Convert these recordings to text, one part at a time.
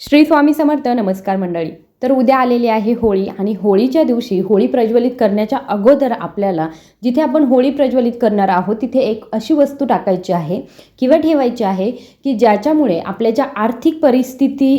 श्री स्वामी समर्थ नमस्कार मंडळी. तर उद्या आलेली आहे होळी आणि होळीच्या दिवशी होळी प्रज्वलित करण्याच्या अगोदर आपल्याला जिथे आपण होळी प्रज्वलित करणार आहोत तिथे एक अशी वस्तू टाकायची आहे किंवा ठेवायची आहे की ज्याच्यामुळे आपल्या ज्या आर्थिक परिस्थिती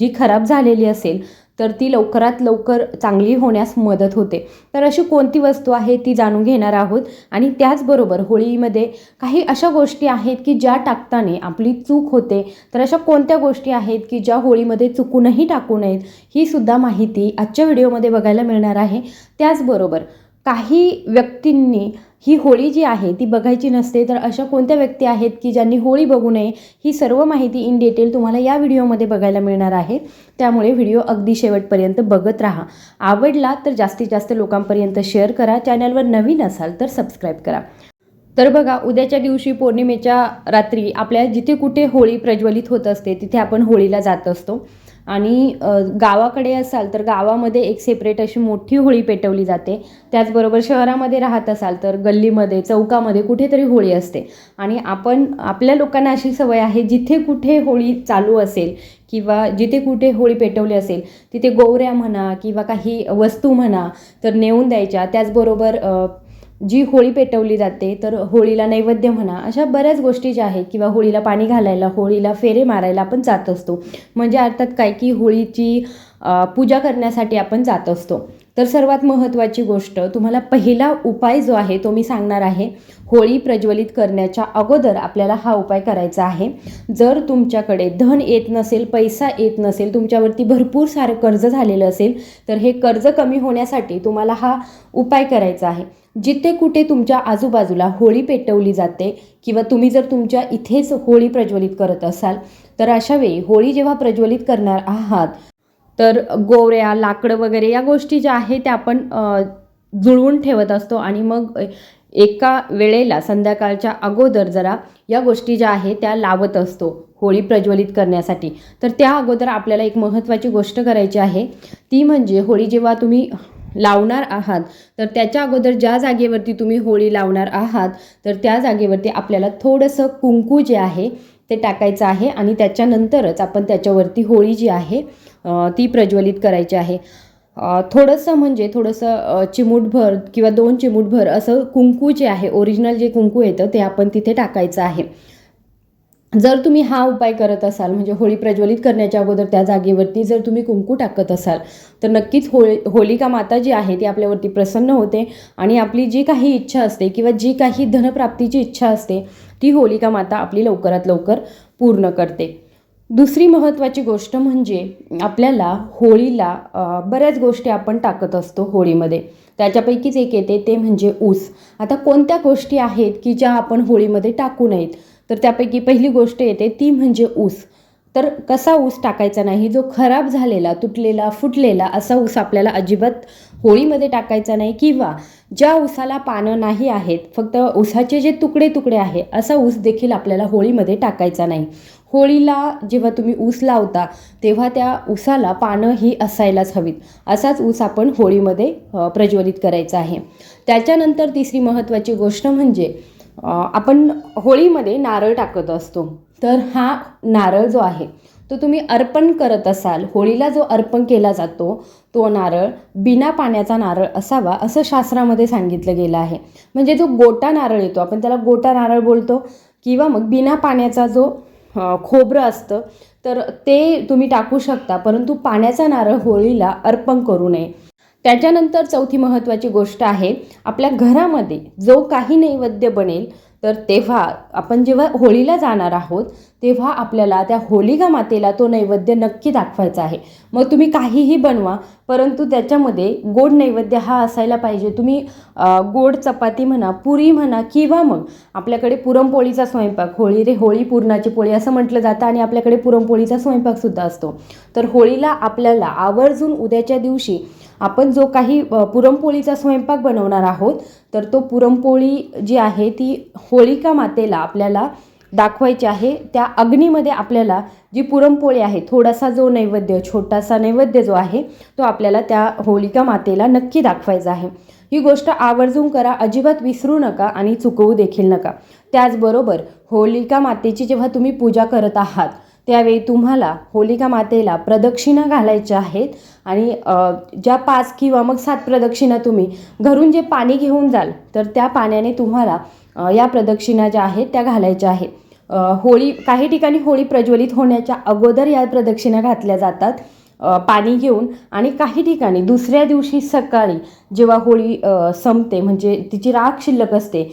जी खराब झालेली असेल तर ती लवकरात लवकर चांगली होण्यास मदत होते. तर अशी कोणती वस्तू आहे ती जाणून घेणार आहोत. आणि त्याचबरोबर होळीमध्ये काही अशा गोष्टी आहेत की ज्या टाकताने आपली चूक होते. तर अशा कोणत्या गोष्टी आहेत की ज्या होळीमध्ये चुकूनही टाकू नयेत ही सुद्धा माहिती आजच्या व्हिडिओमध्ये बघायला मिळणार आहे. त्याचबरोबर काही व्यक्तींनी ही होळी जी आहे ती बघायची नसते तर अशा कोणत्या व्यक्ती आहेत की ज्यांनी होळी बघू नये ही सर्व माहिती इन डिटेल तुम्हाला या व्हिडिओमध्ये बघायला मिळणार आहे. त्यामुळे व्हिडिओ अगदी शेवटपर्यंत बघत राहा. आवडला तर जास्तीत जास्त लोकांपर्यंत शेअर करा. चॅनलवर नवीन असाल तर सबस्क्राईब करा. तर बघा उद्याच्या दिवशी पौर्णिमेच्या रात्री आपल्या जिथे कुठे होळी प्रज्वलित होत असते तिथे आपण होळीला जात असतो. आणि गावाकडे असाल तर गावामध्ये एक सेपरेट अशी मोठी होळी पेटवली जाते. त्याचबरोबर शहरामध्ये राहत असाल तर गल्लीमध्ये चौकामध्ये कुठेतरी होळी असते. आणि आपण आपल्या लोकांना अशी सवय आहे जिथे कुठे होळी चालू असेल किंवा जिथे कुठे होळी पेटवली असेल तिथे गोवऱ्या म्हणा किंवा काही वस्तू म्हणा तर नेऊन द्यायच्या. त्याचबरोबर जी होळी पेटवली जाते तर होळीला नैवेद्य म्हणा अशा बऱ्याच गोष्टी ज्या आहेत किंवा होळीला पाणी घालायला होळीला फेरे मारायला आपण जात असतो. म्हणजे अर्थात काय की होळीची पूजा करण्यासाठी आपण जात असतो. तर सर्वात महत्त्वाची गोष्ट तुम्हाला पहिला उपाय जो आहे तो मी सांगणार आहे होळी प्रज्वलित करण्याच्या अगोदर आपल्याला हा उपाय करायचा आहे. जर तुमच्याकडे धन येत नसेल पैसा येत नसेल तुमच्यावरती भरपूर सारं कर्ज झालेलं असेल तर हे कर्ज कमी होण्यासाठी तुम्हाला हा उपाय करायचा आहे. जिथे कुठे तुमच्या आजूबाजूला होळी पेटवली जाते किंवा तुम्ही जर तुमच्या इथेच होळी प्रज्वलित करत असाल तर अशा वेळी होळी जेव्हा प्रज्वलित करणार आहात तर गोवऱ्या लाकडं वगैरे या गोष्टी ज्या आहेत त्या आपण जुळवून ठेवत असतो. आणि मग एका वेळेला संध्याकाळच्या अगोदर जरा या गोष्टी ज्या आहेत त्या लावत असतो होळी प्रज्वलित करण्यासाठी. तर त्या अगोदर आपल्याला एक महत्त्वाची गोष्ट करायची आहे. ती म्हणजे होळी जेव्हा तुम्ही लावणार आहात तर त्याच्या अगोदर ज्या जागेवरती तुम्ही होळी लावणार आहात तर त्या जागेवरती आपल्याला थोडंसं कुंकू जे आहे ते टाकायचं आहे आणि त्याच्यानंतरच आपण त्याच्यावरती होळी जी आहे ती प्रज्वलित करायची आहे. थोडंसं म्हणजे थोडंसं चिमूटभर किंवा दोन चिमूटभर असं कुंकू जे आहे ओरिजिनल जे कुंकू येतं ते आपण तिथे टाकायचं आहे. जर तुम्ही हा उपाय करत असाल म्हणजे होळी प्रज्वलित करण्याच्या अगोदर त्या जागेवरती जर तुम्ही कुंकू टाकत असाल तर नक्कीच होळी होलिका माता जी आहे ती आपल्यावरती प्रसन्न होते आणि आपली जी काही इच्छा असते किंवा जी काही धनप्राप्तीची इच्छा असते ती होलिका माता आपली लवकरात लवकर पूर्ण करते. दुसरी महत्त्वाची गोष्ट म्हणजे आपल्याला होळीला बऱ्याच गोष्टी आपण टाकत असतो होळीमध्ये. त्याच्यापैकीच एक येते ते म्हणजे ऊस. आता कोणत्या गोष्टी आहेत की ज्या आपण होळीमध्ये टाकू नयेत? तर त्यापैकी पहिली गोष्ट येते ती म्हणजे ऊस. तर कसा ऊस टाकायचा नाही? जो खराब झालेला तुटलेला फुटलेला असा ऊस आपल्याला अजिबात होळीमध्ये टाकायचा नाही किंवा ज्या ऊसाला पानं नाही आहेत फक्त ऊसाचे जे तुकडे तुकडे आहे असा ऊस देखील आपल्याला होळीमध्ये टाकायचा नाही. होळीला जेव्हा तुम्ही ऊस लावता तेव्हा त्या ऊसाला पानं ही असायलाच हवीत. असाच ऊस आपण होळीमध्ये प्रज्वलित करायचा आहे. त्याच्यानंतर तिसरी महत्त्वाची गोष्ट म्हणजे आपण होळीमध्ये नारळ टाकत असतो. तर हा नारळ जो आहे तो तुम्ही अर्पण करत असाल होळीला जो अर्पण केला जातो तो नारळ बिना पाण्याचा नारळ असावा असं शास्त्रामध्ये सांगितलं गेलं आहे. म्हणजे जो गोटा नारळ येतो आपण त्याला गोटा नारळ बोलतो किंवा मग बिना पाण्याचा जो खोबरं असतं तर ते तुम्ही टाकू शकता परंतु पाण्याचा नारळ होळीला अर्पण करू नये. त्याच्यानंतर चौथी महत्त्वाची गोष्ट आहे आपल्या घरामध्ये जो काही नैवेद्य बनेल तर तेव्हा आपण जेव्हा होळीला जाणार आहोत तेव्हा आपल्याला त्या होलिका मातेला तो नैवेद्य नक्की दाखवायचा आहे. मग तुम्ही काहीही बनवा परंतु त्याच्यामध्ये गोड नैवेद्य हा असायला पाहिजे. तुम्ही गोड चपाती म्हणा पुरी म्हणा किंवा मग आपल्याकडे पुरणपोळीचा स्वयंपाक होळी रे होळी पुरणाची पोळी असं म्हटलं जातं आणि आपल्याकडे पुरणपोळीचा स्वयंपाकसुद्धा असतो. तर होळीला आपल्याला आवर्जून उद्याच्या दिवशी आपण जो काही पुरणपोळीचा स्वयंपाक बनवणार आहोत तर तो पुरणपोळी जी आहे ती होळिका मातेला आपल्याला दाखवायची आहे. त्या अग्नीमध्ये आपल्याला जी पुरणपोळी आहे थोडासा जो नैवेद्य छोटासा नैवेद्य जो आहे तो आपल्याला त्या होलिका मातेला नक्की दाखवायचा आहे. ही गोष्ट आवर्जून करा अजिबात विसरू नका आणि चुकवू देखील नका. त्याचबरोबर होलिका मातेची जेव्हा तुम्ही पूजा करत आहात त्यावेळी तुम्हाला होलिका मातेला प्रदक्षिणा घालायच्या आहेत आणि ज्या पाच किंवा मग सात प्रदक्षिणा तुम्ही घरून जे पाणी घेऊन जाल तर त्या पाण्याने तुम्हाला या प्रदक्षिणा ज्या आहेत त्या घालायच्या आहेत. होळी काही ठिकाणी होळी प्रज्वलित होण्याच्या अगोदर या प्रदक्षिणा घातल्या जातात पाणी घेऊन. आणि काही ठिकाणी दुसऱ्या दिवशी सकाळी जेव्हा होळी संपते म्हणजे तिची राख शिल्लक असते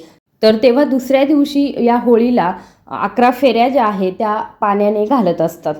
तर तेव्हा दुसऱ्या दिवशी या होळीला अकरा फेऱ्या ज्या आहेत त्या पाण्याने घालत असतात.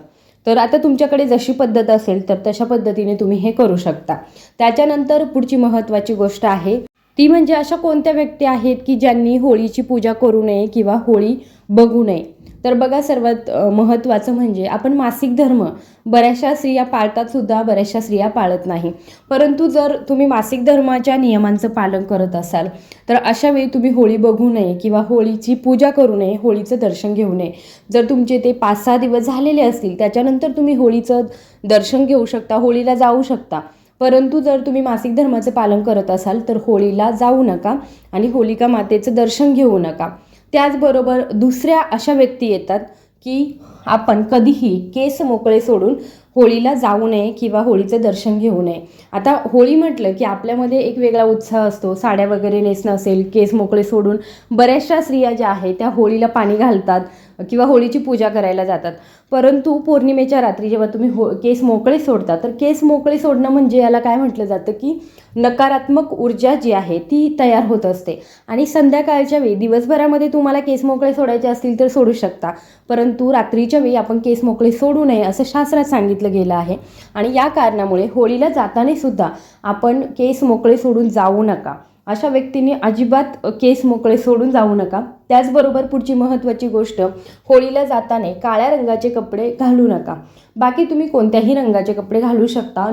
तर आता तुमच्याकडे जशी पद्धत असेल तर तशा पद्धतीने तुम्ही हे करू शकता. त्याच्यानंतर पुढची महत्त्वाची गोष्ट आहे ती म्हणजे अशा कोणत्या व्यक्ती आहेत की ज्यांनी होळीची पूजा करू नये किंवा होळी बघू नये? तर बघा सर्वात महत्त्वाचं म्हणजे आपण मासिक धर्म बऱ्याचशा स्त्रिया पाळतात सुद्धा बऱ्याचशा स्त्रिया पाळत नाही. परंतु जर तुम्ही मासिक धर्माच्या नियमांचं पालन करत असाल तर अशा वेळी तुम्ही होळी बघू नये किंवा होळीची पूजा करू नये होळीचं दर्शन घेऊ नये. जर तुमचे ते पाच सहा दिवस झालेले असतील त्याच्यानंतर तुम्ही होळीचं दर्शन घेऊ शकता होळीला जाऊ शकता. परंतु जर तुम्ही मासिक धर्माचं पालन करत असाल तर होळीला जाऊ नका आणि होलिका मातेचं दर्शन घेऊ नका. त्याचबरोबर दुसऱ्या अशा व्यक्ती येतात की आपण कधीही केस मोकळे सोडून होळीला जाऊ नये किंवा होळीचं दर्शन घेऊ नये. आता होळी म्हटलं की आपल्यामध्ये एक वेगळा उत्साह असतो. साड्या वगैरे नेसणं असेल केस मोकळे सोडून बऱ्याचशा स्त्रिया ज्या आहेत त्या होळीला पाणी घालतात किंवा होळीची पूजा करायला जातात. परंतु पौर्णिमेच्या रात्री जेव्हा तुम्ही हो केस मोकळे सोडता तर केस मोकळे सोडणं म्हणजे याला काय म्हटलं जातं की नकारात्मक ऊर्जा जी आहे ती तयार होत असते. आणि संध्याकाळच्या वेळी दिवसभरामध्ये तुम्हाला केस मोकळे सोडायचे असतील तर सोडू शकता. परंतु रात्रीच्या वेळी आपण केस मोकळे सोडू नये असं शास्त्रात सांगितलं गेलं आहे. आणि या कारणामुळे होळीला जाताना सुद्धा आपण केस मोकळे सोडून जाऊ नका. अशा व्यक्तींनी अजिबात केस मोकळे सोडून जाऊ नका. त्याचबरोबर पुढची महत्त्वाची गोष्ट होळीला जाताना काळ्या रंगाचे कपडे घालू नका. बाकी तुम्ही कोणत्याही रंगाचे कपडे घालू शकता.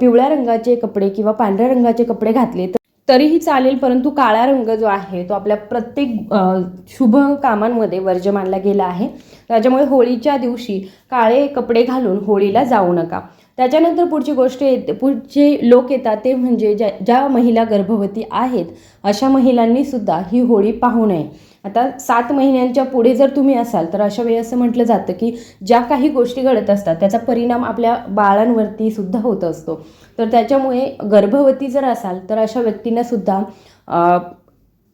पिवळ्या रंगाचे कपडे किंवा पांढऱ्या रंगाचे कपडे घातले तर तरीही चालेल परंतु काळा रंग जो आहे तो आपल्या प्रत्येक शुभ कामांमध्ये वर्ज्य मानला गेला आहे. त्याच्यामुळे होळीच्या दिवशी काळे कपडे घालून होळीला जाऊ नका. त्याच्यानंतर पुढची गोष्ट येते पुढचे लोक येतात ते म्हणजे ज्या ज्या महिला गर्भवती आहेत अशा महिलांनी सुद्धा ही होळी पाहू नये. आता सात महिन्यांच्या पुढे जर तुम्ही असाल तर अशा वेळी असं म्हटलं जातं की ज्या काही गोष्टी घडत असतात त्याचा परिणाम आपल्या बाळांवरती सुद्धा होत असतो. तर त्याच्यामुळे गर्भवती जर असाल तर अशा व्यक्तींना सुद्धा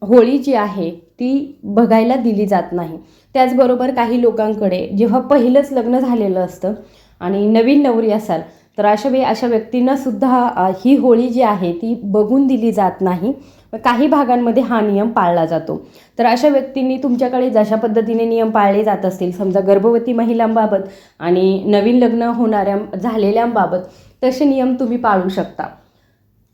होळी जी आहे ती बघायला दिली जात नाही. त्याचबरोबर काही लोकांकडे जेव्हा पहिलंच लग्न झालेलं असतं आणि नवीन नवरी असाल तर अशा वेळी अशा व्यक्तींनासुद्धा ही होळी जी आहे ती बघून दिली जात नाही काही भागांमध्ये हा नियम पाळला जातो. तर अशा व्यक्तींनी तुमच्याकडे जशा पद्धतीने नियम पाळले जात असतील समजा गर्भवती महिलांबाबत आणि नवीन लग्न होणाऱ्या झालेल्यांबाबत तसे नियम तुम्ही पाळू शकता.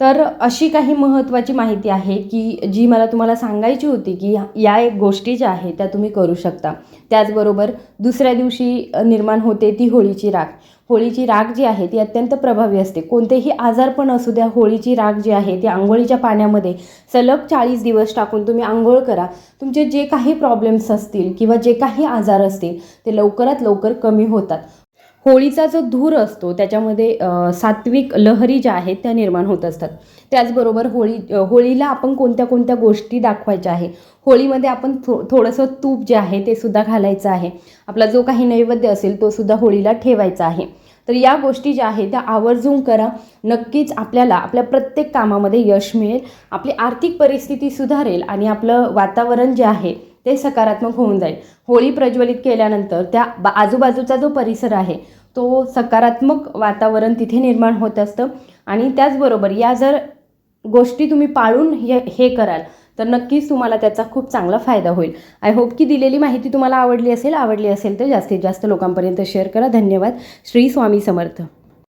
तर अशी काही महत्त्वाची माहिती आहे की जी मला तुम्हाला सांगायची होती की या एक गोष्टी ज्या आहेत त्या तुम्ही करू शकता. त्याचबरोबर दुसऱ्या दिवशी निर्माण होते ती होळीची राख. होळीची राख जी आहे ती अत्यंत प्रभावी असते. कोणतेही आजारपण असू द्या होळीची राख जी आहे ती आंघोळीच्या पाण्यामध्ये सलग चाळीस दिवस टाकून तुम्ही आंघोळ करा. तुमचे जे काही प्रॉब्लेम्स असतील किंवा जे काही आजार असतील ते लवकरात लवकर कमी होतात. होळीचा जो धूर असतो त्याच्यामध्ये सात्विक लहरी ज्या आहेत त्या निर्माण होत असतात. त्याचबरोबर होळी होळीला आपण कोणत्या कोणत्या गोष्टी दाखवायच्या आहे? होळीमध्ये आपण थो थोडंसं तूप जे आहे ते सुद्धा घालायचं आहे. आपला जो काही नैवेद्य असेल तो सुद्धा होळीला ठेवायचा आहे. तर या गोष्टी ज्या आहेत त्या आवर्जून करा. नक्कीच आपल्याला आपल्या प्रत्येक कामामध्ये यश मिळेल. आपली आर्थिक परिस्थिती सुधारेल आणि आपलं वातावरण जे आहे ते सकारात्मक होऊन जाईल. होळी प्रज्वलित केल्यानंतर त्या बा आजूबाजूचा जो परिसर आहे तो सकारात्मक वातावरण तिथे निर्माण होत असतं. आणि त्याचबरोबर या जर गोष्टी तुम्ही पाळून हे हे कराल तर नक्कीच तुम्हाला त्याचा खूप चांगला फायदा होईल. आय होप की दिलेली माहिती तुम्हाला आवडली असेल आवडली असेल तर जास्तीत जास्त लोकांपर्यंत शेअर करा. धन्यवाद. श्री स्वामी समर्थ.